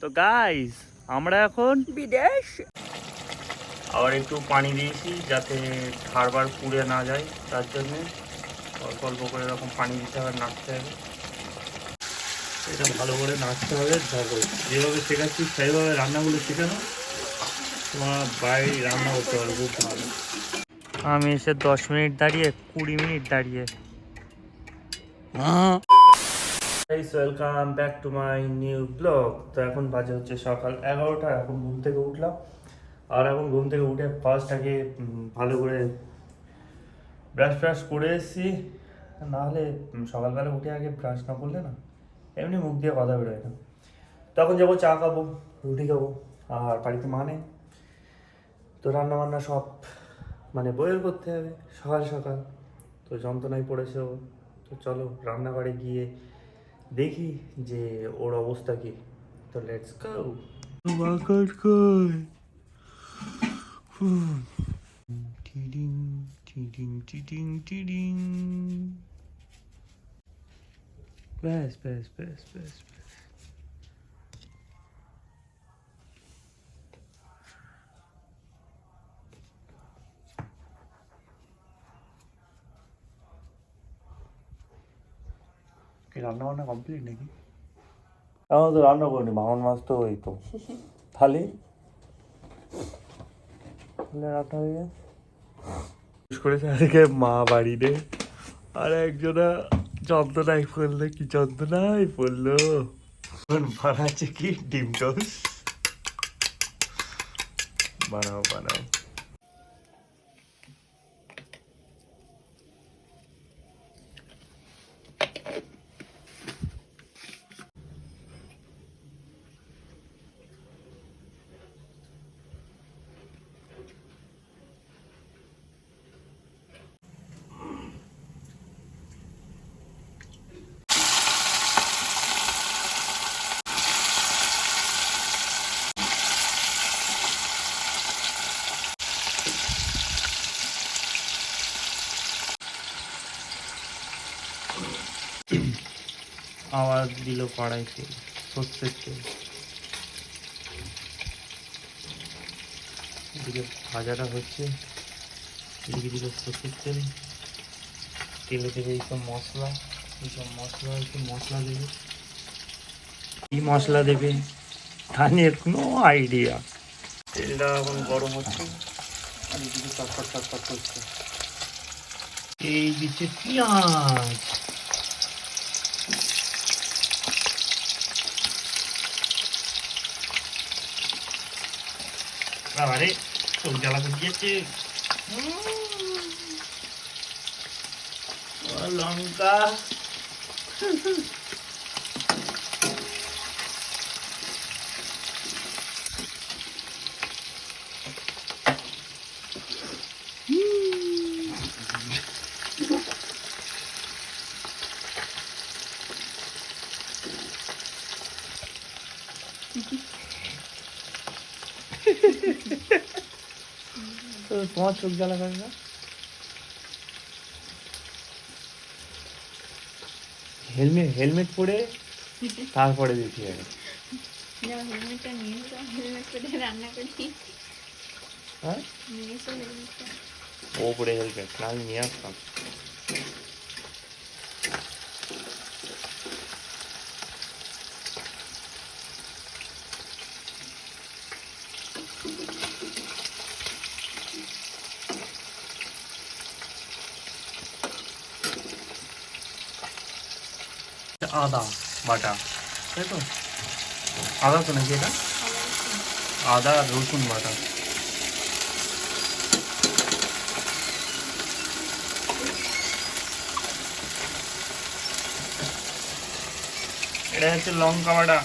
তো গাইস আমরা এখন বিদেশ। আবার একটু পানি দিয়েছি যাতে খারবার পুড়ে না যায় তার জন্য অল্প অল্প করে এরকম পানি দিতে হবে নাড়তে হবে। এটা ভালো করে নাড়তে হবে দেখো যেভাবে শেখাচ্ছি সেইভাবে রান্নাগুলো শেখানো। তোমার বাইরে রান্না করতে পারবে খুব ভালো আমি এসে দশ মিনিট দাঁড়িয়ে কুড়ি মিনিট দাঁড়িয়ে। Guys welcome back to my new blog তো এখন বাজে হচ্ছে সকাল এগারোটা, এখন ঘুম থেকে উঠলাম। আর এখন ঘুম থেকে উঠে ফার্স্ট আগে ভালো করে ব্রাশ ফ্রাশ করে এসেছি। নাহলে সকালবেলা উঠে আগে ব্রাশ না করলে না, এমনি মুখ দিয়ে কথা বেরোয় না। তখন যাব চা খাব, রুটি খাব, আর বাড়িতে মানে তো রান্না বান্না সব মানে বইয়ের করতে হবে, সকাল সকাল। তো যন্ত্রণায় পড়েছে তো চলো, রান্নাঘরে গিয়ে দেখি যে ওর অবস্থা কি তো লেটস গো ওয়ার্কআউট কর টিডিং টিডিং টিডিং টিডিং ব্যাস ব্যাস ব্যাস ব্যাস কি রান্না বান্না কমপ্লিট নাকি? আমার তো রান্না করিনি ভাঙন মাছ তো ওই তো। থালি। তাহলে রান্না হয়ে গেছে। করেছে আজকে মা বাড়িতে। আর একজনা যন্ত্রণায় পড়ল কি যন্ত্রণায় পড়ল? এখন বানাচ্ছে কি? ডিম টোস। বানাও বানাও। আওয়াজ দিল পাড়াইতে সর্ষের তেল এদিকে ভাজাটা হচ্ছে এদিকে দিল সর্ষের তেল। তেলে দেবে এইসব মশলা এইসব মশলা একটু মশলা দেবে। কি মশলা দেবে? নিয়ে কোনো আইডিয়া। তেলটা এখন গরম হচ্ছে আর এদিকে চটপট চটপট করছে। এই দিচ্ছে পেঁয়াজ। বাবারে চোখ জ্বালা করে দিয়েছে। লঙ্কা তো তোমার চোখ জ্বালা করে না? হেলমেট হেলমেট পরে তারপরে দেখি আগে। হেলমেটটা নিয়ে হেলমেট পরে রান্না করি হ্যাঁ? ও পরে হেলমেট না আমি নিয়ে আসতাম। আদা বাটা, তাই তো? আদা তো নাকি এটা? আদা রসুন বাটা। এটা হচ্ছে লঙ্কা বাটা।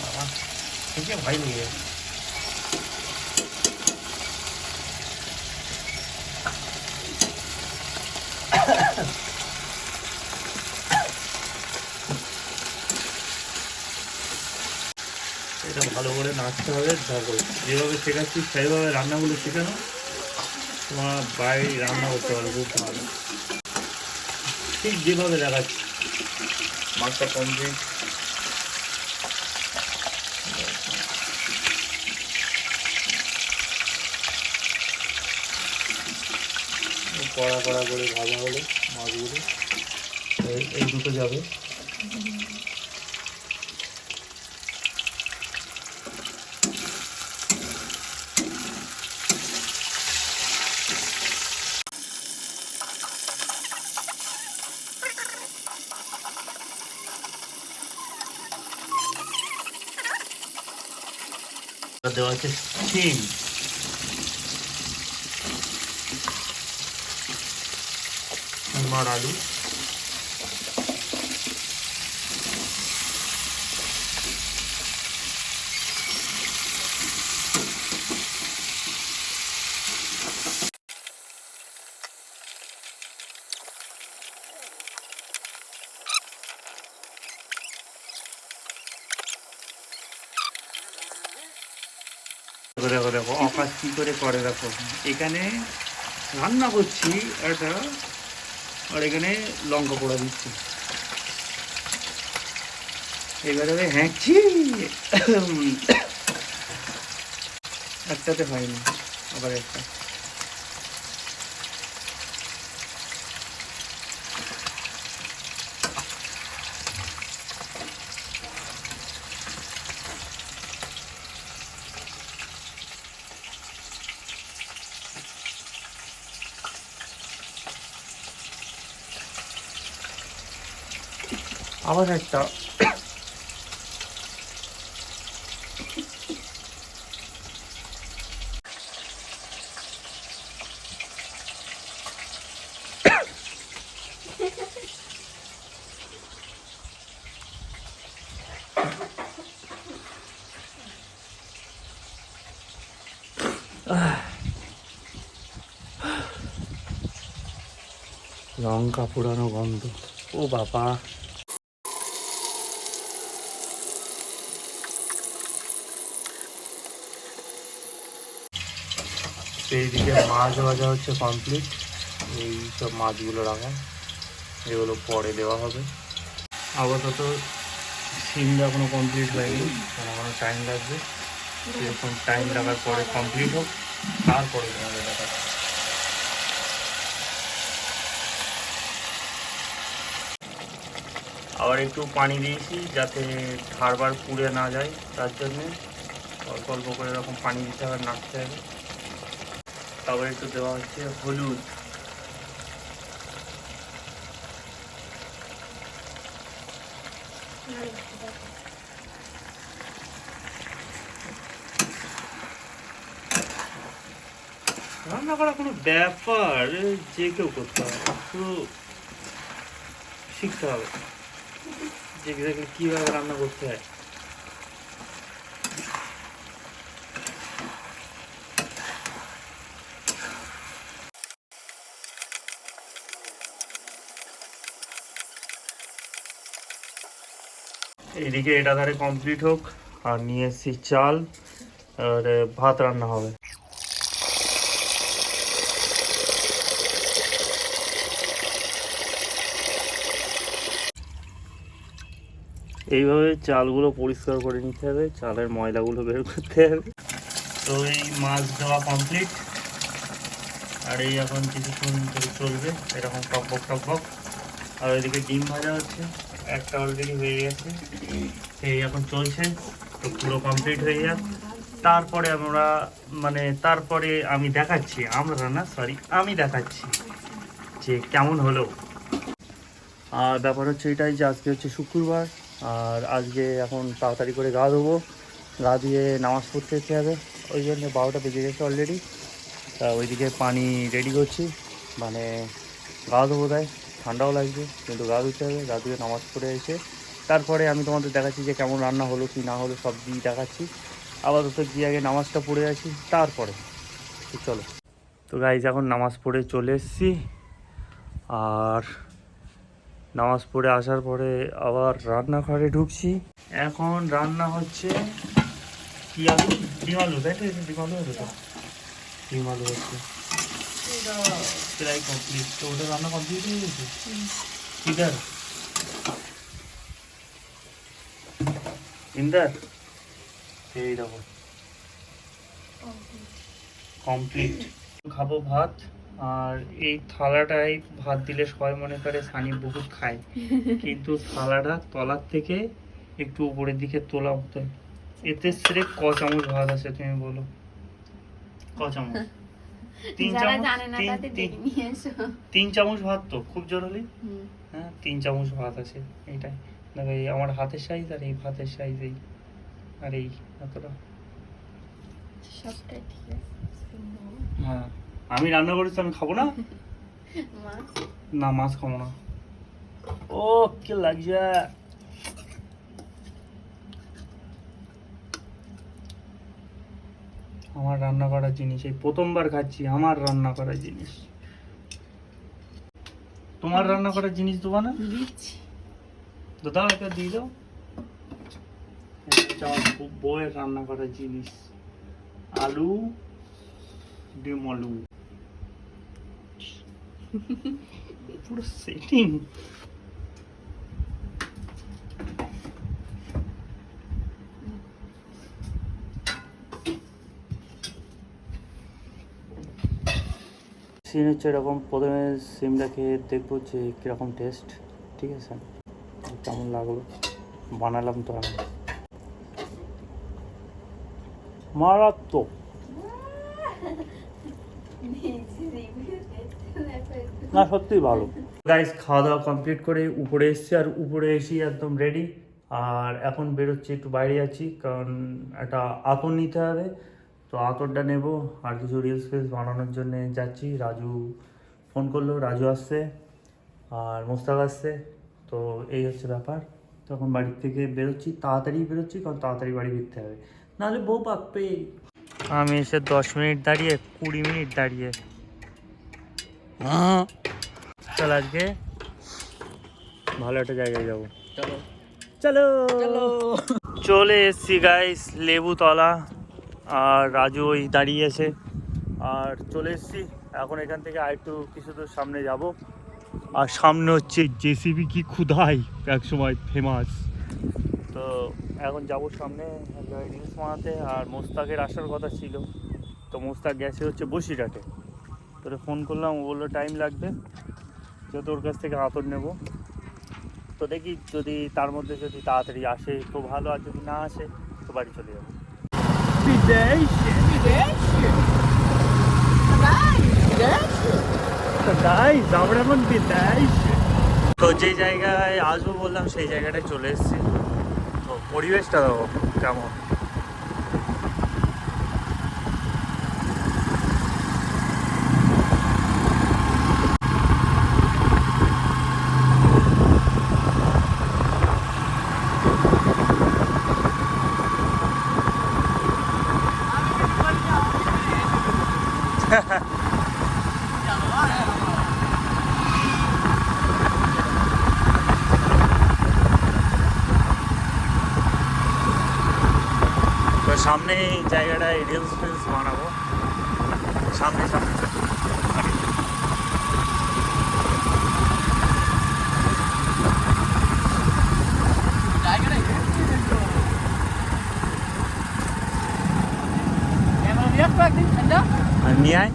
বাবা ঠিক আছে ভাই লেগে গেছে। এটা ভালো করে নাচতে হবে দেখো যেভাবে শেখাচ্ছি সেইভাবে রান্নাগুলো শেখানো। তোমার বাইরে রান্না করতে পারো খুব ভালো ঠিক যেভাবে দেখাচ্ছি। মাছটা দিন। কড়া কড়া করে ভাজা হলো মাছগুলো। এই দুটো যাবে। দেওয়া সিম সিম আর আলু। দেখো দেখো অকাশ কি করে করে দেখো। এখানে রান্না করছি একটা, আর এখানে লঙ্কা পোড়া দিচ্ছি। এবারে আমি হ্যাঁকছি একটাতে হয়নি, আবার একটা। আবার একটা লঙ্কা পুরানো গন্ধ ও বাবা এইদিকে মাছ ভাজা হচ্ছে কমপ্লিট এই সব মাছগুলো রাখা। এগুলো পরে দেওয়া হবে। আপাতত সিমটা এখনও কমপ্লিট হয়নি, কারণ আমার টাইম লাগবে। এরকম টাইম লাগার পরে কমপ্লিট হোক, তারপরে আবার একটু পানি দিয়েছি যাতে খারবার পুড়ে না যায়, তার জন্যে অল্প অল্প করে এরকম পানি দিতে হবে, নাড়তে হবে। তারপরে একটু দেওয়া হচ্ছে হলুদ। রান্না করা কোনো ব্যাপার, যে কেউ করতে হবে শুধু শিখতে হবে। যে কীভাবে রান্না করতে হয়। এইদিকে এটা ধারে কমপ্লিট হোক, আর নিয়ে এসছি চাল, আর ভাত রান্না হবে। এইভাবে চালগুলো পরিষ্কার করে নিতে হবে, চালের ময়লাগুলো বের করতে হবে। তো এই মাছ দেওয়া কমপ্লিট আর এই এখন কিছুক্ষণ চলবে, এরকম টকবক টকবক। আর ওইদিকে ডিম ভাজা হচ্ছে। একটা অলরেডি হয়ে গেছে। এই এখন চলছে, তো পুরো কমপ্লিট হয়ে যাক। তারপরে আমরা মানে তারপরে আমি দেখাচ্ছি, আমরা না সরি আমি দেখাচ্ছি যে কেমন হলো। আর ব্যাপার হচ্ছে এটাই যে আজকে হচ্ছে শুক্রবার, আর আজকে এখন তাড়াতাড়ি করে গা ধোবো। গা দিয়ে নামাজ পড়তে যেতে হবে, ওই জন্য বারোটা বেজে গেছে অলরেডি তা ওইদিকে পানি রেডি করছি মানে গা ধোবো দেয় ঠান্ডাও লাগছে কিন্তু গা ধুতে হবে, গা ধুয়ে নামাজ পড়ে এসে তারপরে আমি তোমাদের দেখাচ্ছি যে কেমন রান্না হলো, কি না হলো, সব দিয়ে দেখাচ্ছি। আপাতত গিয়ে আগে নামাজটা পড়ে আসি, তারপরে। চলো। তো গাইজ এখন নামাজ পড়ে চলে এসেছি। আর নামাজ পড়ে আসার পরে আবার রান্নাঘরে ঢুকছি। এখন রান্না হচ্ছে কি আলু? ডিম আলু, তাই তো? ডিম আলু ডিম আলু হচ্ছে। প্রায় কমপ্লিট তো ওটা রান্না কমপ্লিট হয়ে গেছে? ইদার ইন্দার? এই দেখো। কমপ্লিট খাব ভাত আর এই থালাটাই ভাত দিলে সবাই মনে করে সানি বহুত খায়। কিন্তু থালাটা তলার থেকে একটু উপরের দিকে তোলা হতো এতে স্রেফ ক চামচ ভাত আছে তুমি বলো। ক চামচ? তিন চামচ তিন- চামচ ভাত তো খুব জরুরি? হ্যাঁ তিন চামচ ভাত আছে এইটাই। দেখো এই আমার হাতের সাইজ আর এই ভাতের সাইজ এই আর এই এতটা। সবটাই ঠিক আছে হ্যাঁ আমি রান্না করেছি আমি খাব না? না মাছ খাব না। ও কি লাগছে? আমার রান্না করার জিনিস এই প্রথমবার খাচ্ছি আমার রান্না করার জিনিস। তোমার রান্না করার জিনিস দেবো না দিচ্ছি তো দাও এটা দিয়ে দাও। এটা আমার বউয়ের রান্না করার জিনিস। আলু ডিম আলু। পুরো সেটিং সিন হচ্ছে এরকম, প্রথমে সিমটা খেয়ে দেখব যে কীরকম টেস্ট ঠিক আছে? কেমন লাগল? বানালাম তো আমি মারাত্মক। না, সত্যিই ভালো। গাইস খাওয়া দাওয়া কমপ্লিট করে উপরে এসেছি আর উপরে এসেই একদম রেডি আর এখন বেরোচ্ছি, একটু বাইরে যাচ্ছি কারণ একটা আতর নিতে হবে। তো আতরটা নেব আর কিছু রিলস ফিলস বানানোর জন্যে যাচ্ছি। রাজু ফোন করল রাজু আসছে আর মোস্তাক আসছে। তো এই হচ্ছে ব্যাপার। তখন বাড়ির থেকে বেরোচ্ছি তাড়াতাড়ি বেরোচ্ছি কারণ তাড়াতাড়ি বাড়ি ফিরতে হবে। নাহলে বউ পাকবে। আমি এসে দশ মিনিট দাঁড়িয়ে কুড়ি মিনিট দাঁড়িয়ে। চল আজকে ভালো একটা জায়গায় যাব। চলো। চলো। চলো। চলে এসছি গাইস লেবুতলা। আর রাজু ওই দাঁড়িয়েছে আর চলে এসছি। এখন এখান থেকে আর একটু কিছু দূর সামনে যাব। আর সামনে হচ্ছে জেসিবি কি ক্ষুধাই, এক সময় ফেমাস তো এখন যাব সামনে রিলস বানাতে। আর মোস্তাকের আসার কথা ছিল। তো মোস্তাক গেছে হচ্ছে বসিরহাটে। তোরে ফোন করলাম, ও বলল টাইম লাগবে। যেহেতু ওর কাছ থেকে আতর নেব। তো দেখি যদি তার মধ্যে যদি তাড়াতাড়ি আসে, তো ভালো। আর যদি না আসে, তো বাড়ি চলে যাব। তো যে জায়গায় আসব বললাম সেই জায়গাটায় চলে এসেছি। তো পরিবেশটা দেখো কেমন তো সামনে এই জায়গাটায় রিলস ফিলস বানাবো। সামনে সামনে। আর নিয়ে আয়।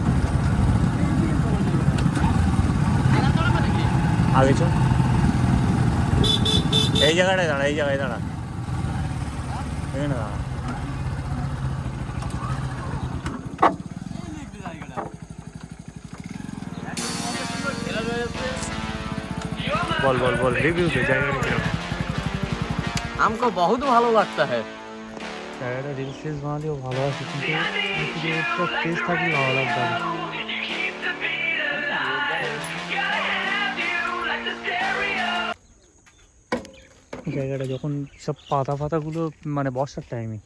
আগে চল। এই জায়গাটায় দাঁড়া, এই জায়গায় দাঁড়া। এখানে দাঁড়া। बोल बोल रिव्यू दे जाएगा हमको बहुत ভালো লাগতা হ্যায় একটা রিলস ফেস বানালেও ভালো আছে কিন্তু একটু ফেস থাকলে ভালো লাগবে না জায়গাটা যখন সব পাতা ফাতাগুলো মানে বর্ষার টাইমে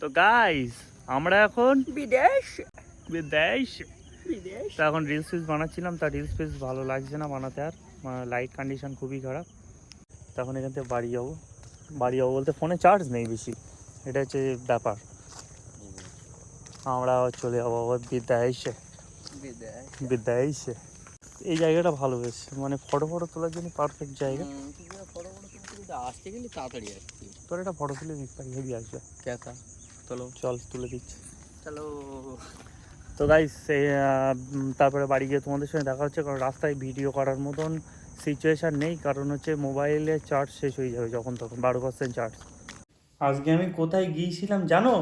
তো গাইস আমরা এখন বিদেশ। বিদেশ। বিদেশ। তো এখন রিলস ফিলস বানাচ্ছিলাম তা রিলস ফিলস ভালো লাগছে না বানাতে আর। লাইট কন্ডিশন খুবই খারাপ। তখন এখান থেকে বাড়ি যাব। বাড়ি যাব বলতে ফোনে চার্জ নেই বেশি। এটা হচ্ছে ব্যাপার। আমরা চলে যাব আবার বিদ্যা এসে বিদ্যা এসে এই জায়গাটা ভালো বেশ। মানে ফটো ফটো তোলার জন্য পারফেক্ট জায়গা। আসতে গেলে তাড়াতাড়ি আসছি তোর একটা ফটো তুলে পারি হেভি আসবে। কেসা? চলো। চল তুলে দিচ্ছি। চলো। তো গাইস তারপরে বাড়ি গিয়ে তোমাদের সঙ্গে দেখা হচ্ছে কারণ রাস্তায় ভিডিও করার মতন সিচুয়েশান নেই কারণ হচ্ছে মোবাইলে চার্জ শেষ হয়ে যাবে যখন তখন বারো পার্সেন্ট চার্জ আজকে আমি কোথায় গিয়েছিলাম জানো?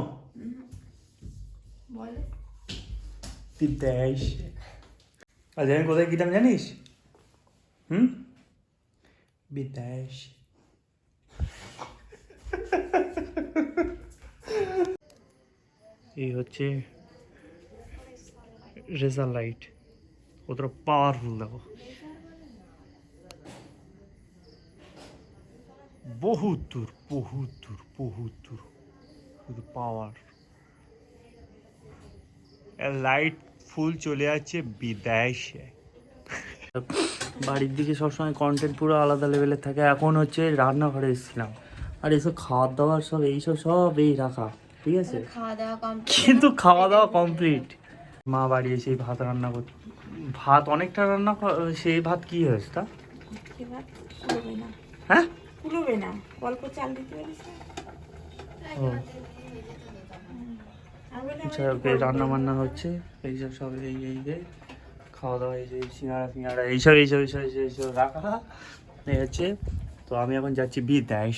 বিদেশ আজকে আমি কোথায় গিয়েছিলাম জানিস? হুম? বিদেশ। এই হচ্ছে রেজার লাইট কতটা পাওয়ারফুল দেখো। বহুত দূর বহুত দূর বহুত দূর। শুধু পাওয়ার লাইট ফুল চলে যাচ্ছে বিদেশে বাড়ির দিকে সবসময় কন্টেন্ট পুরো আলাদা লেভেলের থাকে। এখন হচ্ছে রান্নাঘরে এসেছিলাম। আর এসব খাওয়ার দাওয়ার সব, এইসব সব এই রাখা। ঠিক আছে? কিন্তু খাওয়া দাওয়া কমপ্লিট মা বাড়ি এসে ভাত রান্না করতে ভাত অনেকটা রান্না সেই ভাত কি হয়েছে তা? হ্যাঁ? না। অল্প চাল দিতে রান্না বান্না হচ্ছে। এইসব সব এই এই খাওয়া দাওয়া এই যে সিঙ্গাড়া ফিঙ্গাড়া এইসব এইসব এইসব এইসব রাখা। এই হচ্ছে তো আমি এখন যাচ্ছি বিদায়